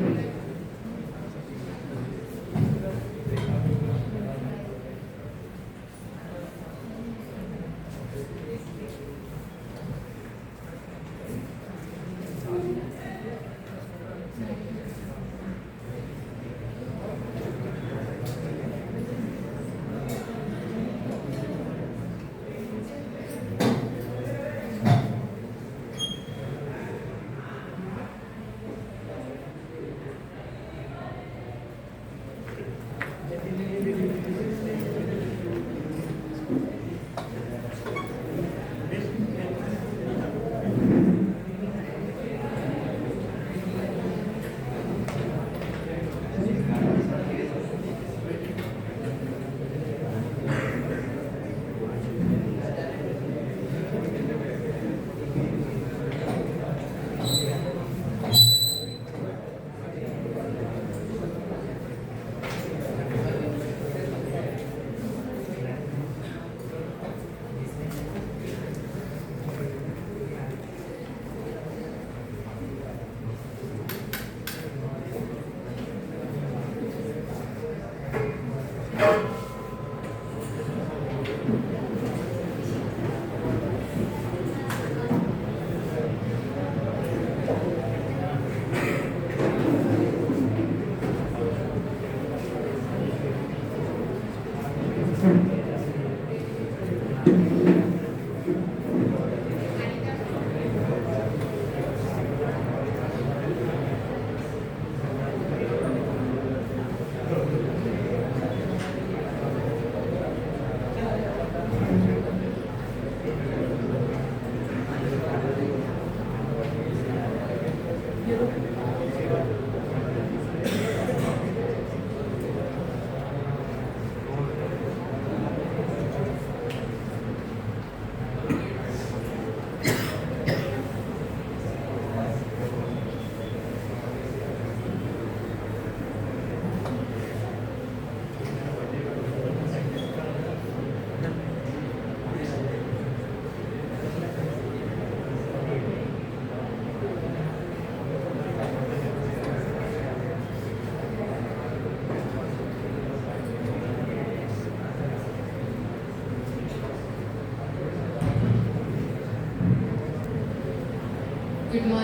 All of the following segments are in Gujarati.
Amen.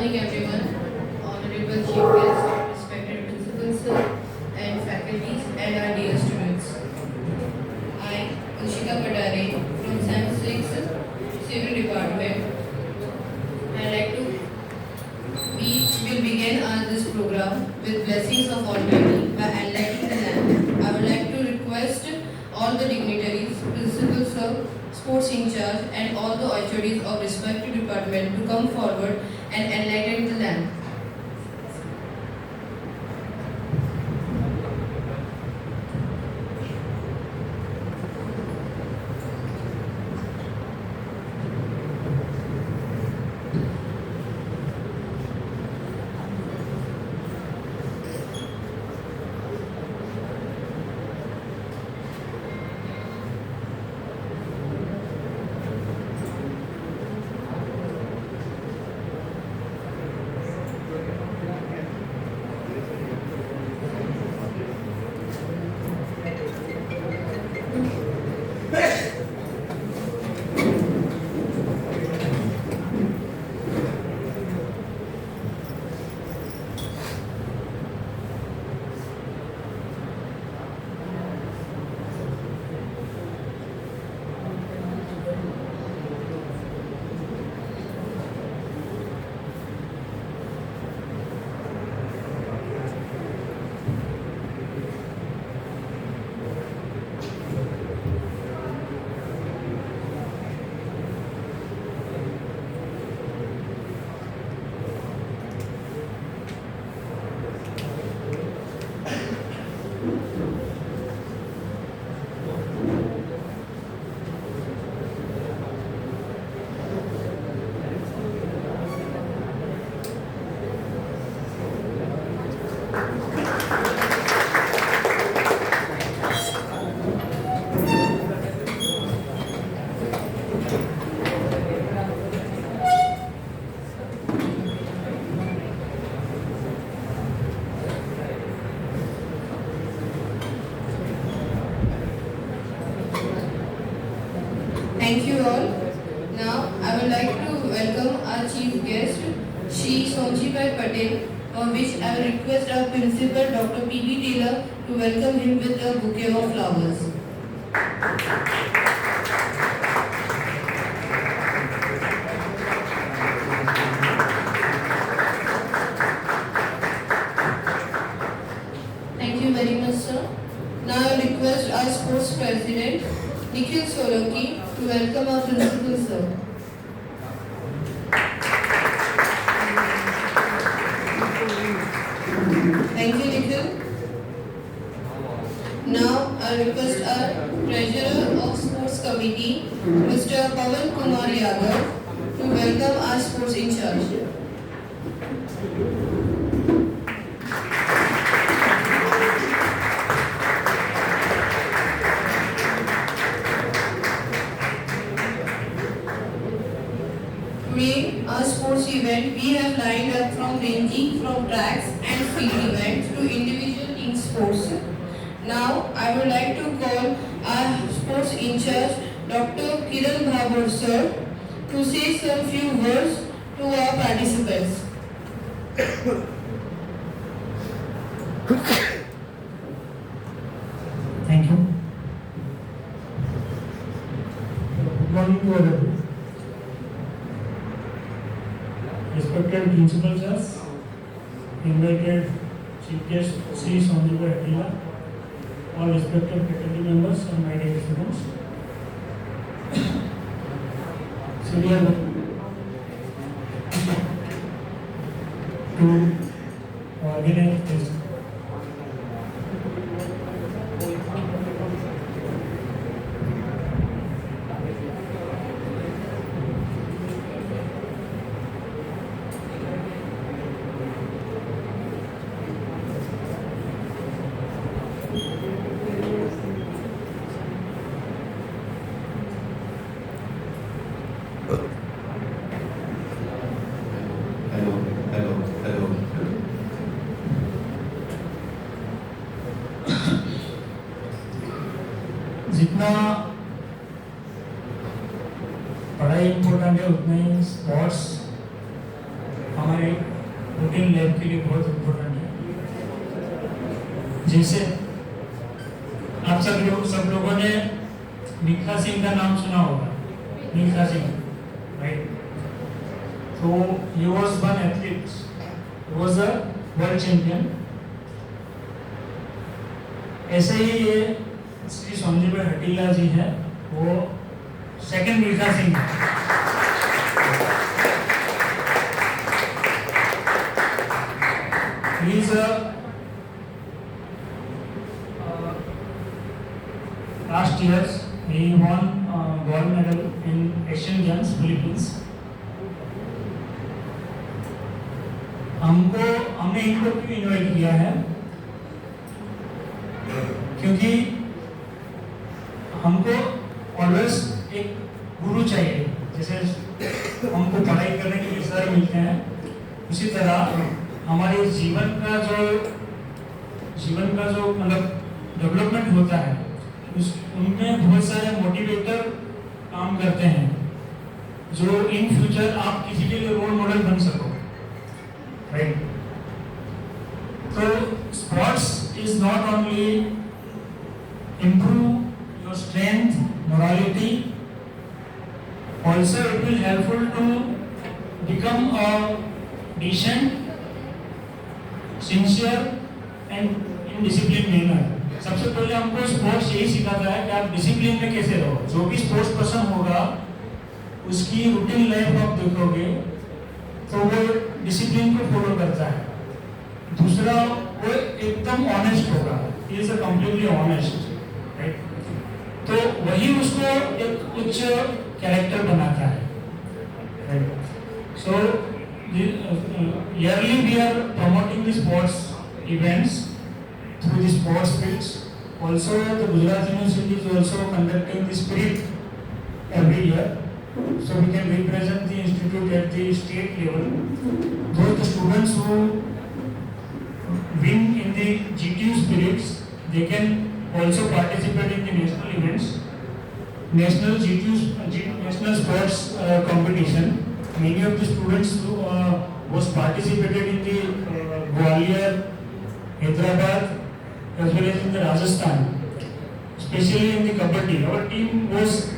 Morning, everyone. Honorable Chief Guest, respected principals and faculties, and our dear students. I, Ushika Patare, from Sam 6 Civil Department. I like to, we will begin on this program with blessings of Almighty by enlightening the land. I would like to request all the dignitaries, principals sir, sports in charge, and all the authorities of respective department to come forward and enlightened the lamp. On which I will request our principal, Dr. P.B. Taylor, to welcome him with a bouquet of flowers. Thank you very much, sir. Now I request our sports president, Nikhil Solanki, to welcome our principal, sir. Invited chief guest Sri Sanjeev Attila, all respected faculty members and my dear students. So जितना पढ़ाई इम्पोर्टेंट है, उतना ही स्पोर्ट्स हमारे रूटीन लाइफ के लिए बहुत इम्पोर्टेंट है। जैसे आप सब लोग, सब लोगों ने मिल्खा सिंह का नाम सुना होगा। मिल्खा सिंह राइट तो ही was one athlete was a world champion ऐसे ही ये संजीव भाई हटीला जी हैं, वो second Mirza Singh please last years he one gold medal in Asian Games Philippines हमको, हमने इनको क्यों इन्वाइट किया है? क्योंकि हमको ऑलवेज एक गुरु चाहिए। जैसे हमको पढ़ाई करने के लिए सर मिलते हैं। उसी तरह हमारे जीवन का जो, जीवन का जो मतलब डेवलपमेंट होता है, उस, उनमें बहुत सारे मोटिवेटर काम करते हैं। जो इन फ्यूचर आप किसी के लिए रोल मॉडल बन सको राइट तो sports is not only improve your strength, morality. Also, it will helpful to become a decent, sincere and in disciplined manner. सबसे पहले हमको स्पोर्ट्स यही सिखाता है कि आप डिसिप्लिन में कैसे रहो जो भी स्पोर्ट्स पर्सन होगा उसकी रूटीन लाइफ आप देखोगे तो वो डिसिप्लिन को फॉलो करता है दूसरा वो एकदम ऑनेस्ट होगा इज़ अ कम्प्लीटली ऑनेस्ट तो वही उसको एक उच्च कैरेक्टर बनाता है। So yearly we are promoting this sports events through this sports fields also the Gujarat University is also conducting this spirit every year so, we can represent the institute at the state level. Those the students who win in the gtu spirits, they can also participate in the national events national gtu national sports uh, competition many of the students who uh, was participated in the uh, Gwalior, Hyderabad, as well as in the Rajasthan, especially in the kabaddi. Our team was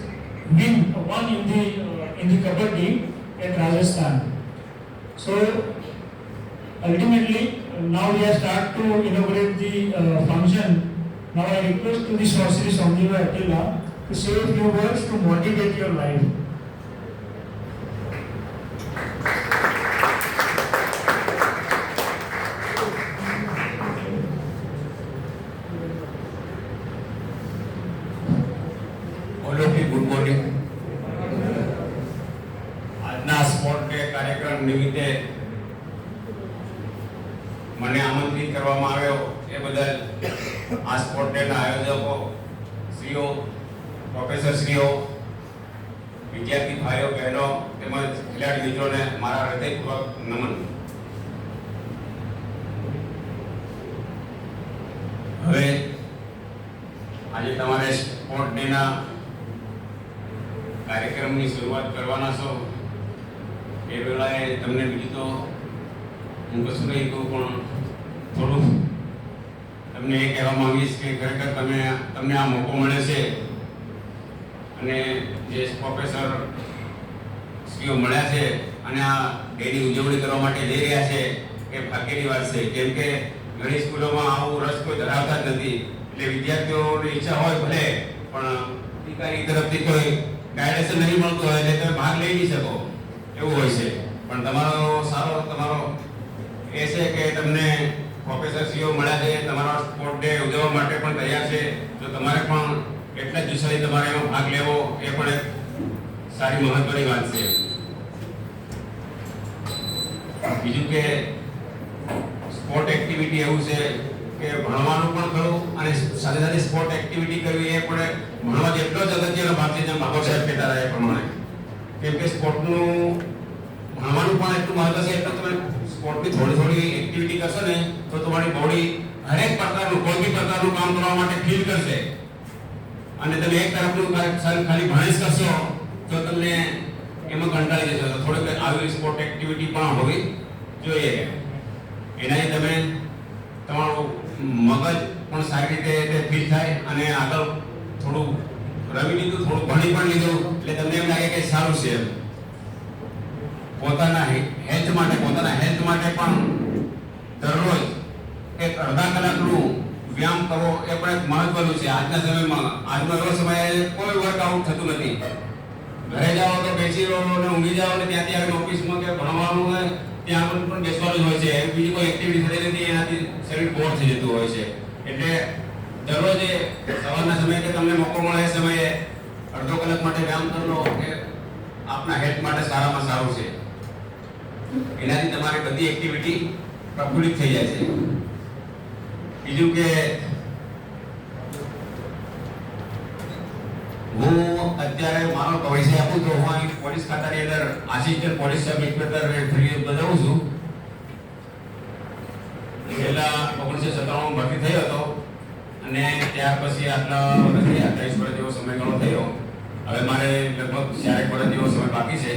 win won in the uh, in the kabaddi at Rajasthan. So ultimately, uh, now we are start to inaugurate the uh, function. Now I request to the sorcery Sanjeeva Attila to say a few words to motivate your life. હવે આજે તમારે સ્પોર્ટ ડેના કાર્યક્રમની શરૂઆત કરવાના છો. એ વેળાએ તમને બીજું તો હું કશું કહું, પણ થોડું તમને એ કહેવા માંગીશ કે ખરેખર તમે તમને આ મોકો મળે છે અને જે પ્રોફેસર શ્રીઓ મળ્યા છે અને આ ડેની ઉજવણી કરવા માટે જઈ રહ્યા છે, એ ભાગ્યની વાત છે. કેમ કે ઘણી સ્કૂલોમાં આવું રસ કોઈ ધરાવતા જ નથી. એટલે વિદ્યાર્થીઓની ઈચ્છા હોય ભલે, પણ અધિકારી તરફથી કોઈ ગાઈડન્સ નહીં મળતું હોય એટલે તમે ભાગ લઈ નહીં શકો. એવું હોય છે. પણ તમારો સારો, તમારો એ છે કે તમને પ્રોફેસર સીઓ મળ્યા છે, તમારો સ્પોર્ટ ડે ઉજવવા માટે પણ તૈયાર છે. તો તમારે પણ એટલા જ ઉત્સાહી તમારે એમાં ભાગ લેવો, એ પણ એક સારી મહત્વની વાત છે. બીજું કે સ્પોર્ટ એક્ટિવિટી એવું છે કે ભણવાનું પણ ખરું અને સાથે સાથે સ્પોર્ટ એક્ટિવિટી કરવી એ પણ ભણવા જેટલો જ અગત્યનો ભાગ છે જેમ બાબા સાહેબ કહેતા રહ્યા એ પ્રમાણે. કેમ કે સ્પોર્ટનું ભણવાનું પણ એટલું મહત્વ છે એટલે તમે સ્પોર્ટની થોડી થોડી એક્ટિવિટી કરશો ને તો તમારી બોડી હરેક પ્રકારનું, કોઈ બી પ્રકારનું કામ કરવા માટે ફીલ કરશે. અને તમે એક તરફનું ખાલી ભણેજ કરશો તો તમને એમાં કંટાળી જશો. થોડીક આવી સ્પોર્ટ એક્ટિવિટી પણ હોવી જોઈએ. એનાથી તમે તમારું મગજ પણ સારી રીતે ફીલ થાય અને આગળ થોડું રમી લીધું, થોડું ભણી પણ લીધું, એટલે તમને એમ લાગે કે સારું છે પોતાના હેલ્થ માટે, પોતાના હેલ્થ માટે પણ દરરોજ એક અડધા કલાકનું વ્યાયામ કરવો એ પણ એક મહત્વનું છે. આજના સમયમાં, આજનો એવો સમય કોઈ વર્કઆઉટ થતું નથી. ઘરે જાઓ તો બેસી રહો ને ઊંઘી જાઓ ને ત્યાંથી આવીને ઓફિસમાં કે ભણવાનું હોય ત્યાં પણ બેસવાનું હોય છે. બીજી કોઈ એક્ટિવિટી થતી નથી, એનાથી શરીર બોર થઈ જતું હોય છે. એટલે દરરોજ સવારના સમયે તમને મોકો મળે સમયે અડધો કલાક માટે વ્યાયામ કરી લો કે આપના હેલ્થ માટે સારામાં સારું છે. એનાથી તમારી બધી એક્ટિવિટી પ્રફુલ્લિત થઈ જાય છે. બીજું કે હું અત્યારે મારો પૈસા આપું તો હું અહીં પોલીસ ખાતાની અંદર આસિસ્ટન્ટ પોલીસ સબ ઇન્સ્પેક્ટર ફ્રી બજાવું છું. પહેલા ઓગણીસો સત્તાણું ભરતી થયો હતો અને ત્યાર પછી આટલા વર્ષથી અઠ્યાવીસ વર્ષ જેવો સમયગાળો થયો. હવે મારે લગભગ ચારેક વર્ષ જેવો સમય બાકી છે.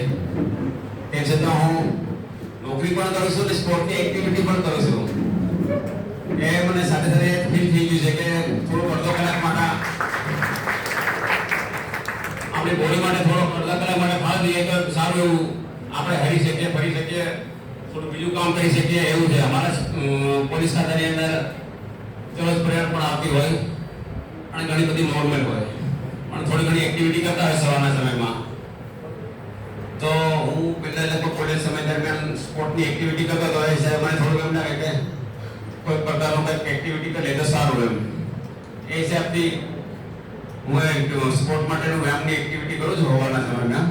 તે છતાં હું નોકરી પણ કરું છું અને સ્પોર્ટની એક્ટિવિટી પણ કરું છું. એ મને સાથે સાથે ફીલ થઈ ગયું છે કે થોડું અડધો કલાક માટે આપણી બોડી માટે થોડો અલગ માટે ભાગ દઈએ તો સારું એવું આપણે હરી શકીએ, ફરી શકીએ, થોડું બીજું કામ કરી શકીએ, એવું છે. અમારા પોલીસ ખાતાની અંદર ચોરસ પ્રેયર પણ આવતી હોય અને ઘણી બધી નોર્મલ હોય. પણ થોડી ઘણી એક્ટિવિટી કરતા હોય સવારના સમયમાં. તો હું પહેલાં લગભગ કોલેજ સમય દરમિયાન સ્પોર્ટની એક્ટિવિટી કરતો હતો. એ સાહેબ મને થોડું એમ લાગે કે કોઈ પ્રકારનું કંઈક એક્ટિવિટી કરે તો સારું એમ. એ હિસાબથી હું સ્પોર્ટ માટેનું વ્યાયામની એક્ટિવિટી કરું છું સવારના સમયમાં.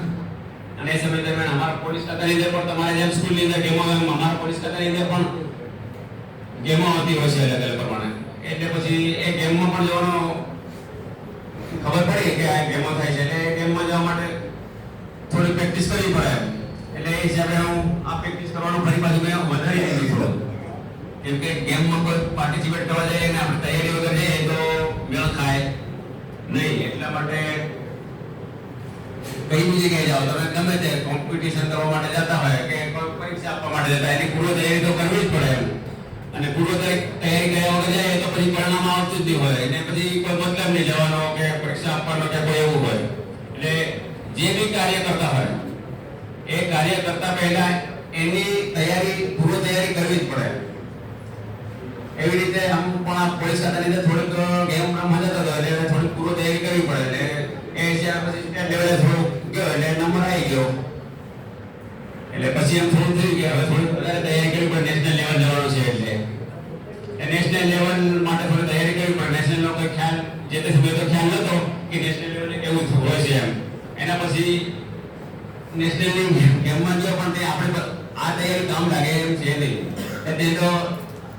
અને એ સમય દરમિયાન અમારા પોલીસ ખાતાની અંદર પણ તમારે જેમ સ્કૂલની અંદર ગેમો અમારા પોલીસ ખાતાની અંદર પણ ગેમો આવતી હોય છે અલગ અલગ પ્રમાણે. એટલે પછી એ ગેમમાં પણ જવાનો ખબર પડી કે આ ગેમો થાય છે. એટલે એ ગેમમાં જવા માટે થોડી પ્રેક્ટિસ કરવી પડે. એટલે એ હિસાબે હું આ પ્રેક્ટિસ કરવાનું ફરી પાછું મેં વધારી દીધી. કેમ કે ગેમમાં કોઈ પાર્ટિસિપેટ કરવા જઈએ ને આપણે તૈયારી વગર જઈએ તો મેળ ખાય નહીં એટલા માટે કઈ બીજી જગ્યાએ જાઓ, તમે ગમે તે કોમ્પિટિશન કરવા માટે જતા હોય કે કોઈ પરીક્ષા આપવા માટે જતા એની પૂર્વ તૈયારી તો કરવી જ પડે એમ. અને પૂર્વ તૈયારી કર્યા વગર જાય તો પછી પરિણામ આવતું જ નહીં હોય. એને પછી કોઈ મતલબ નહીં જવાનો કે પરીક્ષા આપવાનો કે કોઈ એવું હોય. એટલે જે બી કાર્ય કરતા હોય, એ કાર્ય કરતા પહેલા એની તૈયારી, પૂર્વ તૈયારી કરવી જ પડે. એવી રીતે આમ પણ આ પોલીસ ખાતાની અંદર થોડીક ગેમ રમવા જતો હતો એટલે થોડીક પૂરો તૈયારી કરવી પડે, એટલે એ છે પછી સ્ટેટ લેવલે થોડું ગયો, એટલે નંબર આવી ગયો. એટલે પછી એમ થોડું થઈ ગયા, હવે થોડીક વધારે તૈયારી કરવી પડે નેશનલ લેવલ જવાનું છે એટલે. નેશનલ લેવલ માટે થોડી તૈયારી કરવી પડે નેશનલ કોઈ ખ્યાલ, જે તે સમયે ખ્યાલ નતો કે નેશનલ લેવલે કેવું હોય છે એમ. એના પછી નેશનલ ગેમમાં જો પણ તે આપણે આ તૈયારી કામ લાગે એમ છે નહીં. એટલે તે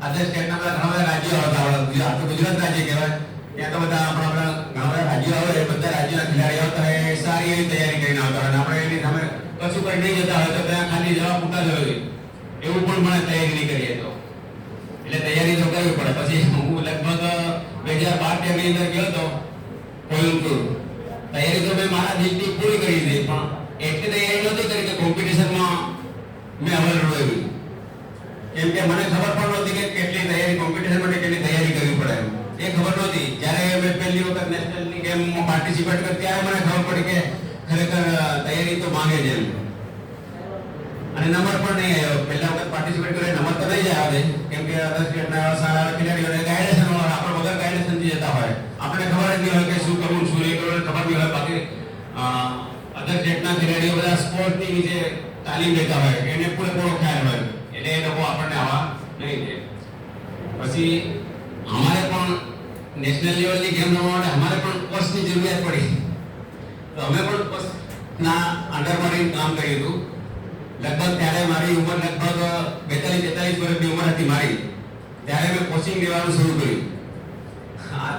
અધર સ્ટેટના બધા ઘણા બધા રાજ્યો આવતા ગુજરાત ગુજરાત રાજ્ય કહેવાય. ત્યાં તો બધા આપણા રાજ્યો આવે બધા રાજ્યોના ખેલાડીઓ આવતા એવી તૈયારી કરીને આવતા એની સામે કશું કરી નહીં જતા હોય, તો ત્યાં ખાલી જવાબ પૂરતા હોય એવું પણ મને તૈયારી નહીં કરીએ તો. એટલે તૈયારી તો કરવી પડે. પછી હું લગભગ બે હજાર બાર તેરની અંદર ગયો હતો તૈયારી તો મેં મારા દિલથી પૂરી કરી દીધી પણ એટલી તૈયારી નહોતી કરી કે કોમ્પિટિશનમાં મેં હવે એવી. કેમ કે મને ખબર પણ નહોતી કે કેટલી તૈયારી કોમ્પિટિશન માટે કેટલી તૈયારી કરવી પડે એ ખબર નહોતી. જ્યારે મેં પહેલી વખત નેશનલની ગેમમાં પાર્ટિસિપેટ કરી, ત્યારે મને ખબર પડી કે ખરેખર તૈયારી તો માંગે છે એમ. અને નંબર પણ નહીં આવ્યો. પહેલા વખત પાર્ટિસિપેટ કરે નંબર તો નહીં જ આવે કેમ કે અધર સ્ટેટના સારા ખેલાડીઓને ગાઈડન્સ આપણે વગર ગાઈડેશનથી નથી જતા હોય. આપણે ખબર જ નહીં હોય કે શું કરવું, શું નહીં કરવું, ખબર નહીં હોય. બાકી અધર સ્ટેટના ખેલાડીઓ બધા સ્પોર્ટની જે તાલીમ લેતા હોય. એને પૂરેપૂરો ખ્યાલ હોય. એટલે એ લોકો આપણને આવા નહીં દે પછી અમારે પણ નેશનલ લેવલની ગેમ રમવા માટે અમારે પણ કોચની જરૂરિયાત પડી. તો અમે પણ કોચના અંડરમાં કામ કર્યું હતું. લગભગ ત્યારે મારી ઉંમર લગભગ બેતાલીસ તેતાલીસ વર્ષની ઉંમર હતી મારી. ત્યારે મેં કોચિંગ લેવાનું શરૂ કર્યું.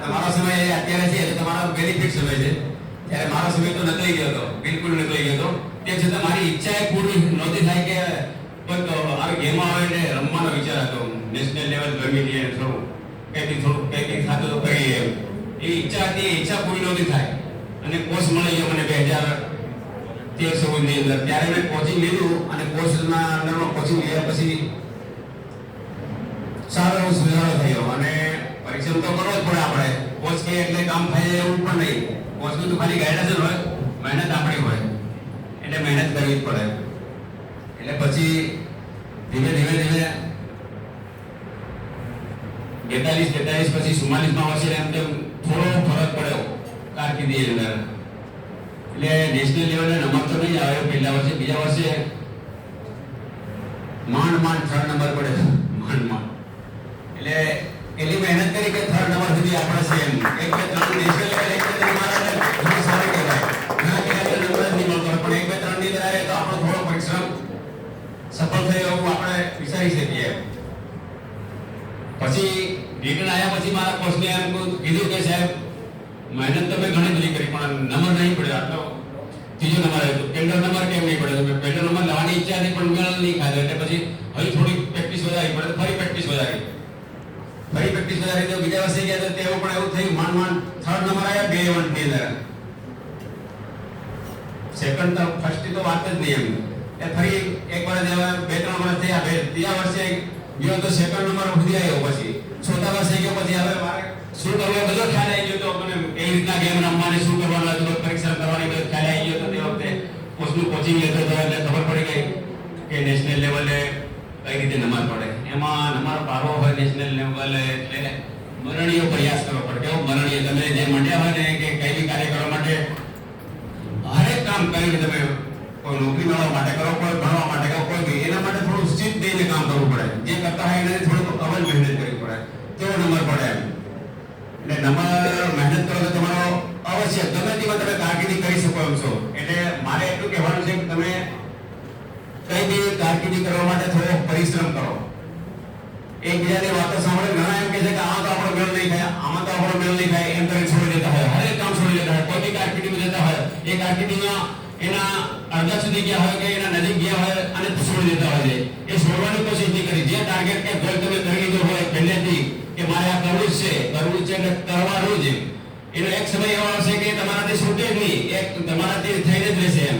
તમારો સમય અત્યારે છે તમારો બેનિફિટ સમય છે. ત્યારે મારો સમય તો નકળી ગયો હતો, બિલકુલ નકળી ગયો હતો. તે છતાં મારી ઈચ્છા એ પૂરી નહોતી થાય કે કોઈક આવી ગેમો આવે ને રમવાનો વિચાર હતો. નેશનલ લેવલ ગમી લઈએ થોડું કંઈક થોડું કંઈક થતું તો કરીએ એમ. એ ઈચ્છા હતી ઈચ્છા પૂરી નહોતી થાય. અને કોર્સ મળી ગયો મને બે હજાર તેર ચૌદની અંદર. ત્યારે મેં કોચિંગ લીધું અને કોચના અંડરમાં કોચિંગ લીધા પછી સારો એવો સુધારો થયો. અને પરિશ્રમ તો કરવો જ પડે આપણે. કોચ કે એટલે કામ થાય એવું પણ નહીં. કોચનું તો ખાલી ગાઈડન્સ જ હોય. મહેનત આપણી હોય. એટલે મહેનત કરવી જ પડે. એટલે પછી ધીમે ધીમે ધીમે બેતાલીસ તેતાલીસ પછી ચુમ્માલીસમાં વર્ષે એમ તેમ થોડો ફરક પડ્યો કારકિર્દી અંદર. એટલે નેશનલ લેવલે નંબર તો નહીં આવ્યો પહેલા વર્ષે, બીજા વર્ષે માંડ માંડ થર્ડ નંબર પડ્યો માંડ માંડ. એટલે એટલી મહેનત કરી કે થર્ડ નંબર સુધી આપણે છે એમ. એક કે ત્રણ નેશનલ લેવલ એક બે ત્રણ મારા ઘણું સારું કહેવાય ઘણા ખેલાડીઓ નંબર જ નહીં મળતો પણ એક બે ત્રણની અંદર આવે તો આપણો થોડો પરિશ્રમ સફળ થયો એવું આપણે વિચારી શકીએ પછી રિટર્ન આવ્યા પછી મારા કોચને એમ કીધું કે સાહેબ, મહેનત તો મેં ઘણી બધી કરી, પણ નંબર નહીં પડ્યો આટલો. ત્રીજો નંબર આવ્યો પહેલો નંબર કેમ નહીં પડ્યો મેં પહેલો નંબર લેવાની ઈચ્છા હતી, પણ મેળ નહીં ખાધો. એટલે પછી હજી થોડી પ્રેક્ટિસ વધારી પડે, તો ફરી પ્રેક્ટિસ વધારી. ફરી પ્રેક્ટિસ વધારી તો બીજા વર્ષે ગયા તો તેવું પણ એવું થયું, માંડ માંડ થર્ડ નંબર આવ્યા બે ઇવેન્ટની અંદર. સેકન્ડ તો ફર્સ્ટ તો વાત જ નહીં એમ એ ફરી એક વર્ષ એવા બે ત્રણ વર્ષ થયા, બે ત્રીજા વર્ષે ગયો તો સેકન્ડ નંબર સુધી આવ્યો પછી. ચોથા વર્ષે ગયો પછી હવે મારે શું કરવું બધો ખ્યાલ આવી ગયો તો મને કઈ રીતના ગેમ રમવાની, શું કરવાનું હતું પરીક્ષા કરવાની બધો ખ્યાલ આવી ગયો તો તે વખતે કોચનું કોચિંગ લેતો હતો એટલે ખબર પડી ગઈ કે નેશનલ લેવલે કઈ રીતે નંબર પડે. એમાં નંબર પાડવો હોય નેશનલ લેવલે એટલે મરણીય પ્રયાસ કરવો પડે. કેવો મરણીય? તમે જે મંડ્યા હોય ને કે કઈ બી કાર્ય કરવા માટે હરેક કામ કરીને તમે કોઈ નોકરી મેળવવા માટે કરો, કોઈ ભણવા માટે કરો, કોઈ એના માટે થોડું સ્થિત દઈને કામ કરવું પડે. જે કરતા હોય એને થોડું અવલ મહેનત કરવી પડે. તેવો નંબર પડે એટલે નંબર મહેનત કરો તો તમારો અવશ્ય, ગમે તેમાં તમે કારકિર્દી કરી શકો એમ છો. એટલે મારે એટલું કહેવાનું છે કે તમે કઈ બી કારકિર્દી કરવા માટે થોડો પરિશ્રમ કરો. એકબીજાની વાતો સાંભળે. ઘણા એમ કહે છે કે આમાં તો આપણો મેળ નહીં થાય, આમાં તો આપણો મેળ નહીં થાય. એમ કરીને છોડી દેતા હોય. હરેક કામ છોડી દેતા હોય. કોઈ બી કારકિર્દીમાં જતા હોય. એ કારકિર્દીમાં એના અડધા સુધી ગયા હોય કે એના નજીક ગયા હોય અને છોડી દેતા હોય છે. એ છોડવાની કોશિશ નહીં કરી. જે ટાર્ગેટ કે ગોલ તમે કરી લીધો હોય, પહેલેથી કે મારે આ કરવું જ છે, કરવું છે એટલે કરવાનું જ એનો એક સમય એવો આવશે કે તમારાથી છૂટે જ નહીં. એક તમારાથી થઈને જ રહેશે એમ.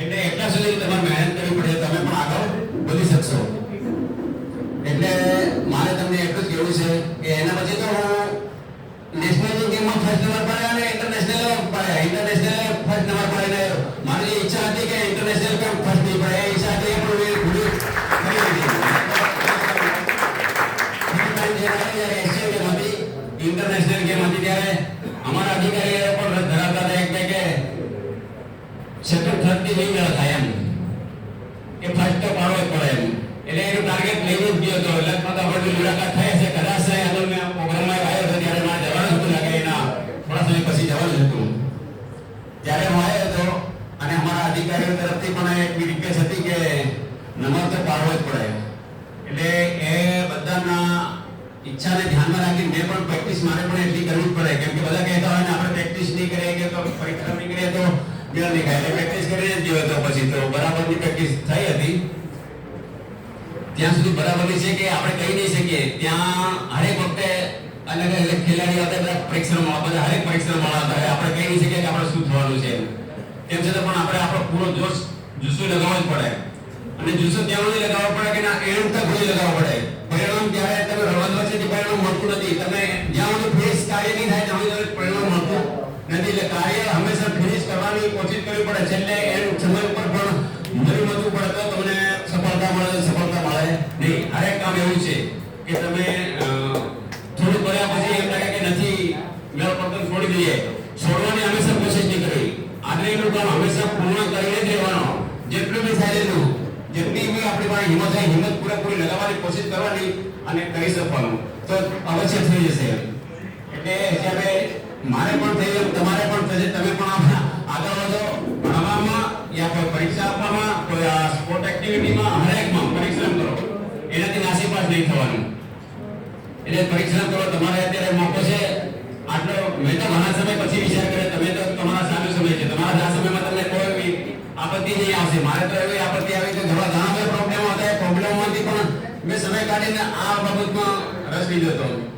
એટલે એટલા સુધી તમારે મહેનત કરવી પડે, તમે પણ આગળ વધી શકશો. એટલે મારે તમને એટલું જ કહેવું છે કે એના પછી તો હું નેશનલ ગેમમાં ફર્સ્ટ નંબર પડ્યા અને ઇન્ટરનેશનલ પડ્યા ઇન્ટરનેશનલ ફર્સ્ટ નંબર પડ્યા ને મારી જે ઈચ્છા હતી કે ઇન્ટરનેશનલ કેમ ફર્સ્ટ નહીં પડે એ ઈચ્છા હતી એ પણ મેં પૂરી કરી દીધી ઇન્ટરનેશનલ ગેમ હતી ત્યારે અમારા અધિકારીઓ પણ ધરાવતા હતા એક બે કે સેકન્ડ થર્ડથી નહીં મેળ થાય એમ કે ફર્સ્ટ તો પાડવો જ પડે એમ એટલે એનું ટાર્ગેટ લઈને જ ગયો હતો લગભગ આપણી મુલાકાત થઈ હશે કદાચ છે આગળ મેં પ્રોગ્રામમાં આવ્યો હતો ત્યારે મારે જવાનું હતું લાગે એના થોડા સમય પછી જવાનું જ હતું ત્યારે હું આવ્યો હતો અને અમારા અધિકારીઓ તરફથી પણ એક રિક્વેસ્ટ હતી કે નંબર તો પાડવો જ પડે એટલે એ બધાના ઈચ્છાને ધ્યાનમાં રાખીને મેં પણ પ્રેક્ટિસ મારે પણ એટલી કરવી પડે. કેમ કે બધા કહેતા હોય ને, આપણે પ્રેક્ટિસ નહીં કરીએ કે તો પરીક્ષા નહીં કરીએ તો મેળ નહીં ખાય. પ્રેક્ટિસ કરીને જ ગયો હતો પછી તો બરાબરની પ્રેક્ટિસ થઈ હતી. ત્યાં સુધી બરાબરની છે કે આપણે કહી નહીં શકીએ. ત્યાં હરેક વખતે અલગ અલગ ખેલાડીઓ હતા બધા પરીક્ષણ બધા હરેક પરીક્ષણ મળતા હોય આપણે કહી શકીએ કે આપણે શું થવાનું છે. તેમ છતાં પણ આપણે આપણો પૂરો જોશ જુસ્સો લગાવવો જ પડે. અને જુસ્સો ત્યાં સુધી લગાવવો પડે કે ના એન્ડ તક સુધી લગાવવો પડે. પરિણામ ત્યારે તમે રમત વચ્ચેથી પરિણામ મળતું નથી? તમે કાર્ય નહીં થાય સુધી પરિણામ મળતું. નથી એટલે કાર્ય હંમેશા ફિનિશ કરવાની કોશિશ કરવી પડે. છેલ્લે એમ સમય ઉપર પણ મરી મચવું પડે તો તમને સફળતા મળે સફળતા મળે. નહીં, હરેક કામ એવું છે કે તમે થોડું કર્યા પછી એમ લાગે કે નથી પડતો છોડી દઈએ. છોડવાની હંમેશા કોશિશ નહીં કરવી. એનું કામ હંમેશા પૂર્ણ કરીને જ રહેવાનો. જેટલું બી થાય એટલું જેટલી બી આપણી પાસે હિંમત થાય હિંમત પૂરેપૂરી લગાવવાની કોશિશ કરવાની અને કરી શકવાનું. તો અવશ્ય થઈ જશે. એટલે જ્યારે મારે પણ તમારે પણ થશે, તમે પણ આગળ ભણવામાં પરીક્ષા આપવામાં, કોઈ આ સ્પોર્ટ એક્ટિવિટીમાં હરેકમાં કરો. એનાથી નાસીપાસ નહીં થવાનું. એટલે પરિશ્રમ કરો, તમારે અત્યારે મોકો છે. આટલો, મેં તો સમય પછી વિચાર કર્યો, તમે તો તમારા સામે સમય છે. તમારા આ સમયમાં તમને કોઈ આપત્તિ નહીં આવશે. મારે તો એવી આપત્તિ આવી કે ઘણા ઘણા બધા પ્રોબ્લેમો હતા. એ પણ મેં સમય કાઢીને આ બાબતમાં રસ લીધો હતો.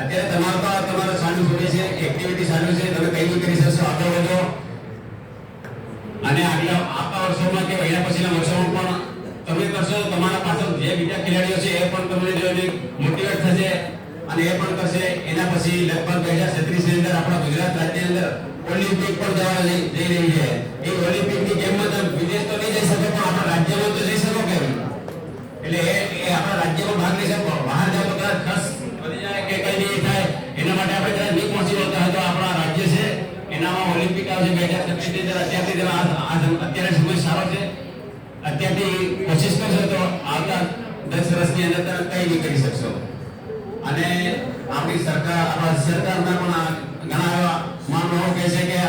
અત્યારે તમારો તો તમારો સાનું છોડે છે એક્ટિવિટી સારું છે, તમે કઈ બી કરી શકશો આગળ વધો અને આગલા આવતા વર્ષોમાં કે એના પછીના વર્ષોમાં પણ તમે કરશો, તમારા પાછળ જે બીજા ખેલાડીઓ છે, એ પણ તમને જોઈને મોટિવેટ થશે અને એ પણ કરશે. એના પછી લગભગ બે હજાર છત્રીસની અંદર આપણા ગુજરાત રાજ્યની અંદર ઓલિમ્પિક પણ જવા જઈ રહી છે. એ ઓલિમ્પિકની ગેમમાં તમે વિદેશ તો નહીં જઈ શકો, પણ આપણા રાજ્યમાં તો જઈ શકો કેમ? એટલે એ આપણા રાજ્યમાં ભાગ લઈ શકો. બહાર જાવ તો કદાચ ખર્ચ વધી જાય કે કઈ પહોંચી વળતા હોય તો છે અત્યારથી સારો છે અત્યારથી કોશિશ કરશો અંદર તમે નહીં કરી શકશો અને આપણી સરકાર આપણા સરકારના પણ ઘણા એવા માનવો કહે છે કે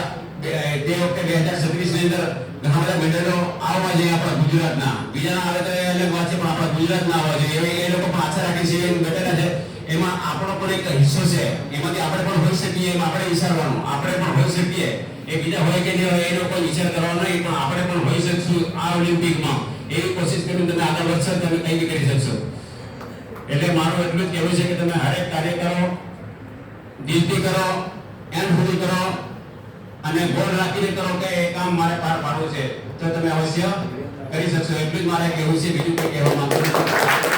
તે વખતે બે હજાર છત્રીસની અંદર ઘણા બધા મેડલો આવવા જોઈએ આપણા ગુજરાતના બીજાના આવે તો એ અલગ વાત છે પણ આપણા ગુજરાતના આવવા જોઈએ એ લોકો પણ આશા રાખે છે એમ બેઠેલા છે એમાં આપણો પણ એક હિસ્સો છે. એમાંથી આપણે પણ હોઈ શકીએ, એમ આપણે વિચારવાનું. આપણે પણ હોઈ શકીએ. એ બીજા હોય કે નહીં હોય, એનો કોઈ વિચાર કરવાનો નહીં, પણ આપણે પણ હોઈ શકશું આ ઓલિમ્પિકમાં એવી કોશિશ કરીને તમે આગળ વધશો, તમે કંઈ કરી શકશો. એટલે મારું એટલું જ કહેવું છે કે તમે હરેક કાર્ય કરો, દિલથી કરો, એમ સુધી કરો, અને ગોળ રાખીને કરો કે એ કામ મારે પાર પાડવું છે. તો તમે અવશ્ય કરી શકશો. એટલું જ મારે કહેવું છે, બીજું કોઈ કહેવા માંગુ